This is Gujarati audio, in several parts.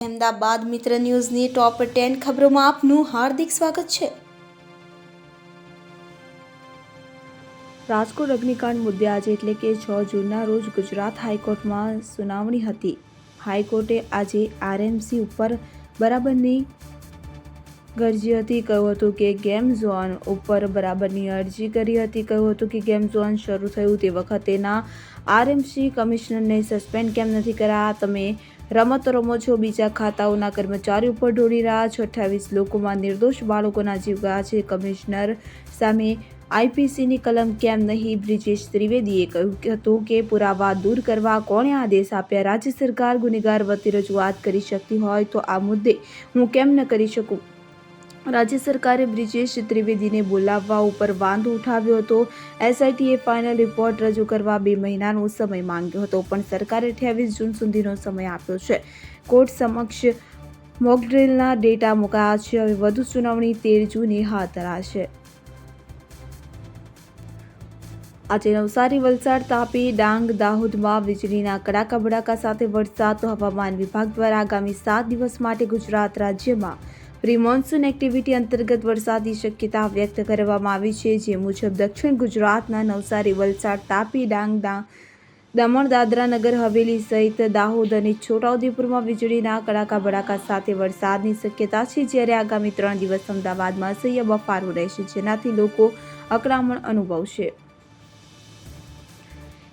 અમદાવાદ મિત્ર ન્યૂઝની ટોપ ટેન ખબરોમાં આપનું હાર્દિક સ્વાગત છે. રાજકોટ અગ્નિકાંડ મુદ્દે આજે એટલે કે છ જૂનના રોજ ગુજરાત હાઈકોર્ટમાં સુનાવણી હતી. હાઈકોર્ટે આજે આરએમસી ઉપર બરાબરની ગરજી હતી, કહ્યું હતું કે ગેમ ઝોન ઉપર બરાબરની અરજી કરી હતી. કહ્યું હતું કે ગેમ ઝોન શરૂ થયું તે વખતેના આરએમસી કમિશનરને સસ્પેન્ડ કેમ નથી કર્યા? તમે રમતો રમો છો, બીજા ખાતાઓના કર્મચારીઓ ઉપર ઢોળી રહ્યા છો. અઠ્ઠાવીસ લોકોમાં નિર્દોષ બાળકોના જીવ ગયા છે. કમિશનર સામે આઈપીસીની કલમ કેમ નહીં? બ્રિજેશ ત્રિવેદીએ કહ્યું હતું કે પુરાવા દૂર કરવા કોણે આદેશ આપ્યા? રાજ્ય સરકાર ગુનેગાર વતી રજૂઆત કરી શકતી હોય તો આ મુદ્દે હું કેમ ન કરી શકું? રાજ્ય સરકારે બ્રિજેશ ત્રિવેદીને બોલાવવા ઉપર વાંધો ઉઠાવ્યો હતો. એસઆઈટીએ ફાઇનલ રિપોર્ટ રજૂ કરવા બે મહિનાનો સમય માંગ્યો હતો, પણ સરકારે અઠ્યાવીસ જૂન સુધીનો સમય આપ્યો છે. કોર્ટ સમક્ષ મોકડ્રીલના ડેટા મુકાયા છે, હવે વધુ સુનાવણી તેર જૂને હાથ ધરાશે. આજે નવસારી, વલસાડ, તાપી, ડાંગ, દાહોદમાં વીજળીના કડાકા બડાકા સાથે વરસાદ. તો હવામાન વિભાગ દ્વારા આગામી સાત દિવસ માટે ગુજરાત રાજ્યમાં પ્રી મોન્સૂન એક્ટિવિટી અંતર્ગત વરસાદની શક્યતા વ્યક્ત કરવામાં આવી છે, જે મુજબ દક્ષિણ ગુજરાતના નવસારી, વલસાડ, તાપી ડાંગડાં દમણ, દાદરા નગર, હવેલી સહિત દાહોદ અને છોટાઉદેપુરમાં વીજળીના કડાકા બડાકા સાથે વરસાદની શક્યતા છે, જ્યારે આગામી ત્રણ દિવસ અમદાવાદમાં અસહ્ય બફારો રહેશે, જેનાથી લોકો અકળામણ અનુભવશે.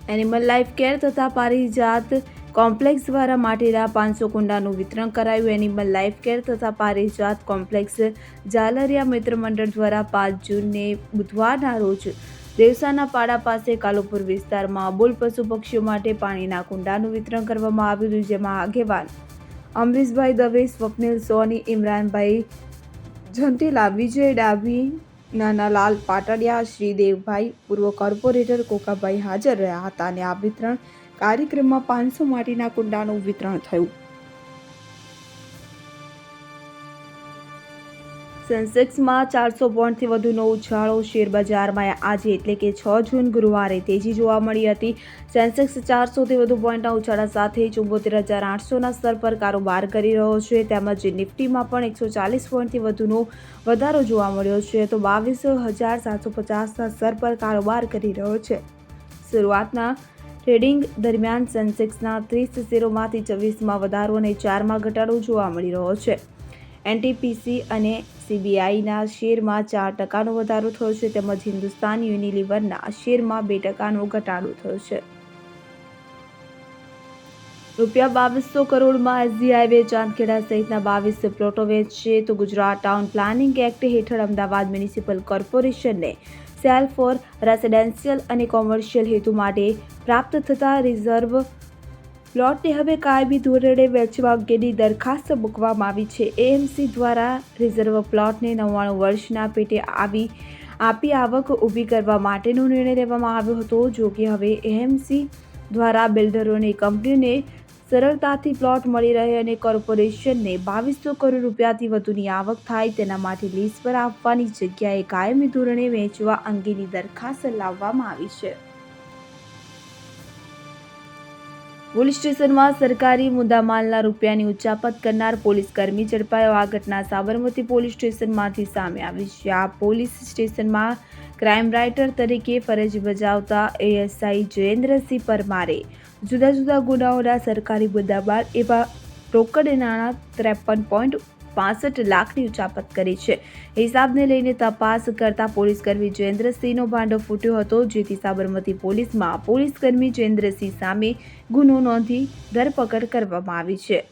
એનિમલ લાઈફ કેર તથા પારિજાત કોમ્પ્લેક્સ દ્વારા માટેના પાંચસો કુંડાનું વિતરણ કરાયું. એનિમલ લાઈફ કેર તથા પારિજાત કોમ્પ્લેક્સ ઝાલરિયા મિત્ર મંડળ દ્વારા પાંચ જૂનને બુધવારના રોજ દેવસાના પાડા પાસે કાલુપુર વિસ્તારમાં અબોલ પશુ પક્ષીઓ માટે પાણીના કુંડાનું વિતરણ કરવામાં આવ્યું હતું, જેમાં આગેવાન અમરીશભાઈ દવે, સ્વપ્નિલ સોની, ઇમરાનભાઈ જંતીલા વિજય ડાભી, નાનાલાલ પાટડિયા, શ્રીદેવભાઈ, પૂર્વ કોર્પોરેટર કોકાભાઈ હાજર રહ્યા હતા અને આ વિતરણ કાર્યક્રમમાં પાંચસો માટીના કુંડાનું વિતરણ થયું. સેન્સેક્સમાં ચારસો પોઈન્ટથી વધુનો ઉછાળો શેરબજારમાં આજે એટલે કે છ જૂન ગુરુવારે તેજી જોવા મળી હતી. સેન્સેક્સ ચારસોથી વધુ પોઈન્ટના ઉછાળા સાથે ચુંબોતેર હજાર આઠસોના સ્તર પર કારોબાર કરી રહ્યો છે. તેમજ નિફ્ટીમાં પણ એકસો ચાલીસ પોઈન્ટથી વધુનો વધારો જોવા મળ્યો છે. તો બાવીસ હજાર સાતસો પચાસના સ્તર પર કારોબાર કરી રહ્યો છે. શરૂઆતના ટ્રેડિંગ દરમિયાન સેન્સેક્સના ત્રીસ શેરોમાંથી છવ્વીસમાં વધારો અને ચારમાં ઘટાડો જોવા મળી રહ્યો છે. એનટીપીસી અને સીબીઆઈના શેરમાં ચાર ટકાનો વધારો થયો છે તેમજ હિન્દુસ્તાન યુનિલિવરના શેરમાં બે ટકાનો ઘટાડો થયો છે. રૂપિયા બાવીસો કરોડમાં એસજી હાઈવે ચાંદખેડા સહિતના બાવીસ પ્લોટો વેચશે તો ગુજરાત ટાઉન પ્લાનિંગ એક્ટ હેઠળ અમદાવાદ મ્યુનિસિપલ કોર્પોરેશનને સેલ ફોર રેસિડેન્શિયલ અને કોમર્શિયલ હેતુ માટે પ્રાપ્ત થતા રિઝર્વ પ્લોટને હવે કાયમી ધોરણે વેચવા અંગેની દરખાસ્ત મૂકવામાં આવી છે. એએમસી દ્વારા રિઝર્વ પ્લોટને નવ્વાણું વર્ષના પેટે આવી, આપી આવક ઊભી કરવા માટેનો નિર્ણય લેવામાં આવ્યો હતો. જો કે હવે એએમસી દ્વારા બિલ્ડરોની કંપનીઓને સરળતાથી પ્લોટ મળી રહે અને કોર્પોરેશનને બાવીસો કરોડ રૂપિયાથી વધુની આવક થાય તેના માટે લીઝ પર આપવાની જગ્યાએ કાયમી ધોરણે વેચવા અંગેની દરખાસ્ત લાવવામાં આવી છે. પોલીસ સ્ટેશનમાં સરકારી મુદ્દામાલના રૂપિયાની ઉચ્ચાપત કરનાર પોલીસ કર્મી ઝડપાયો. આ ઘટના સાબરમતી પોલીસ સ્ટેશનમાંથી સામે આવી છે. આ પોલીસ સ્ટેશનમાં ક્રાઇમ રાઇટર તરીકે ફરજ બજાવતા એએસઆઈ જયેન્દ્રસિંહ પરમારે જુદા જુદા ગુનાઓના સરકારી મુદ્દામાલ એવા રોકડ નાણાં ત્રેપન પોઈન્ટ પાસઠ લાખની ઉચાપત કરી છે. હિસાબને લઈને તપાસ કરતા પોલીસકર્મી જયેન્દ્રસિંહનો ભાંડો ફૂટ્યો હતો, જેથી સાબરમતી પોલીસમાં પોલીસકર્મી જયેન્દ્રસિંહ સામે ગુનો નોંધી ધરપકડ કરવામાં આવી છે.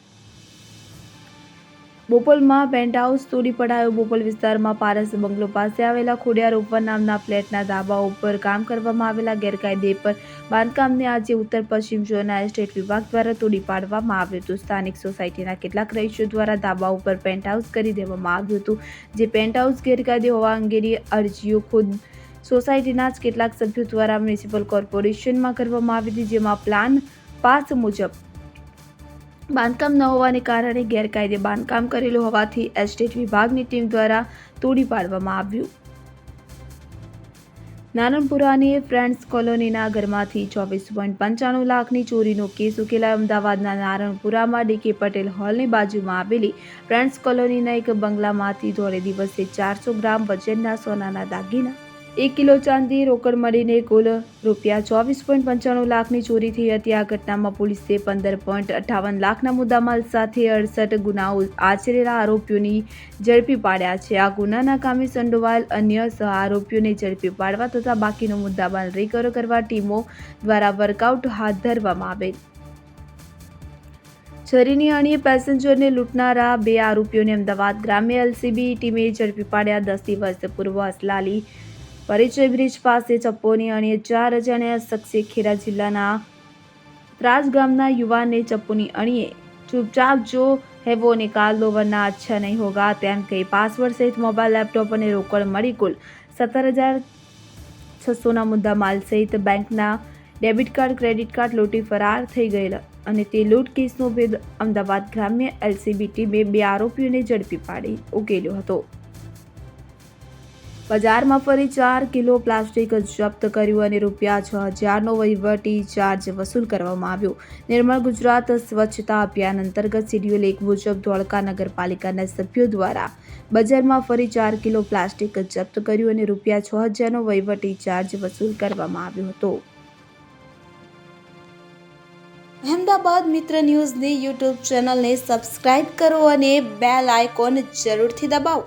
બોપલમાં પેન્ટહાઉસ તોડી પડાયો. બોપલ વિસ્તારમાં પારસ બંગલો પાસે આવેલા ખોડિયાર ઉપર નામના ફ્લેટના ધાબા ઉપર કામ કરવામાં આવેલા ગેરકાયદે પર બાંધકામને આજે ઉત્તર પશ્ચિમ ઝોનના એસ્ટેટ વિભાગ દ્વારા તોડી પાડવામાં આવ્યું હતું. સ્થાનિક સોસાયટીના કેટલાક રહીશો દ્વારા ધાબા ઉપર પેન્ટહાઉસ કરી દેવામાં આવ્યું હતું, જે પેન્ટહાઉસ ગેરકાયદે હોવા અંગેની અરજીઓ ખુદ સોસાયટીના જ કેટલાક સભ્યો દ્વારા મ્યુનિસિપલ કોર્પોરેશનમાં કરવામાં આવી હતી, જેમાં પ્લાન પાસ મુજબ બાંધકામ ન હોવાને કારણે ગેરકાયદે બાંધકામ કરેલું હોવાથી એસ્ટેટ વિભાગની ટીમ દ્વારા તોડી પાડવામાં આવ્યું. નારણપુરાની ફ્રેન્ડ્સ કોલોનીના ઘરમાંથી ચોવીસ પોઈન્ટ પંચાણું લાખની ચોરીનો કેસ ઉકેલાયો. અમદાવાદના નારણપુરામાં ડીકે પટેલ હોલની બાજુમાં આવેલી ફ્રેન્ડ્સ કોલોનીના એક બંગલામાંથી ધોળે દિવસે ચારસો ગ્રામ વજનના સોનાના દાગીના એક કિલો ચાંદી, રોકડ મળીને કુલ રૂપિયા ચોવીસ પોઈન્ટ પંચાણું લાખની ચોરી થઈ હતી. આ ઘટનામાં પોલીસે પંદર પોઈન્ટ અઠાવન લાખના મુદ્દામાલ સાથે અડસઠ ગુનાઓ આચરેલા આરોપીઓની ઝડપી પાડ્યા છે. આ ગુનાના કામે સંડોવાયેલ અન્ય સહ આરોપીઓને ઝડપી પાડવા તથા બાકીનો મુદ્દામાલ રિકવર કરવા ટીમો દ્વારા વર્કઆઉટ હાથ ધરવામાં આવેલ. છરીની અણીએ પેસેન્જરને લૂંટનારા બે આરોપીઓને અમદાવાદ ગ્રામ્ય એલસીબી ટીમે ઝડપી પાડ્યા. દસ દિવસ પૂર્વ અસલાલી પરિચય બ્રિજ પાસે ચપ્પોની અણીએ ચાર અજાણ્યા શખ્સે ખેડા જિલ્લાના ત્રાસ ગામના યુવાનને ચપ્પુની અણીએ ચૂપચાપ જો હે વો નિકાલ દો વરના અચ્છા નહીં હોગા તેમ કહી પાસવર્ડ સહિત મોબાઈલ લેપટોપ અને રોકડ મળી કુલ સત્તર હજાર છસોના મુદ્દા માલ સહિત બેંકના ડેબિટ કાર્ડ, ક્રેડિટ કાર્ડ લૂંટી ફરાર થઈ ગયેલા અને તે લૂંટ કેસનો ભેદ અમદાવાદ ગ્રામ્ય એલસીબી ટીમે બે આરોપીઓને ઝડપી પાડી ઉકેલ્યો હતો. બજારમાં ફરી ચાર કિલો પ્લાસ્ટિક જપ્ત કર્યું અને રૂપિયા છ હજારનો વહીવટી ચાર્જ વસૂલ કરવામાં આવ્યો. નિર્મળ ગુજરાત સ્વચ્છતા અભિયાન અંતર્ગત શિડ્યુલ એક મુજબ ધોળકા નગરપાલિકાના સભ્યો દ્વારા બજારમાં ફરી ચાર કિલો પ્લાસ્ટિક જપ્ત કર્યું અને રૂપિયા છ હજારનો વહીવટી ચાર્જ વસૂલ કરવામાં આવ્યો હતો. અહેમદાબાદ મિત્ર ન્યૂઝની યુટ્યુબ ચેનલને સબસ્ક્રાઇબ કરો અને બેલ આઇકોન જરૂરથી દબાવો.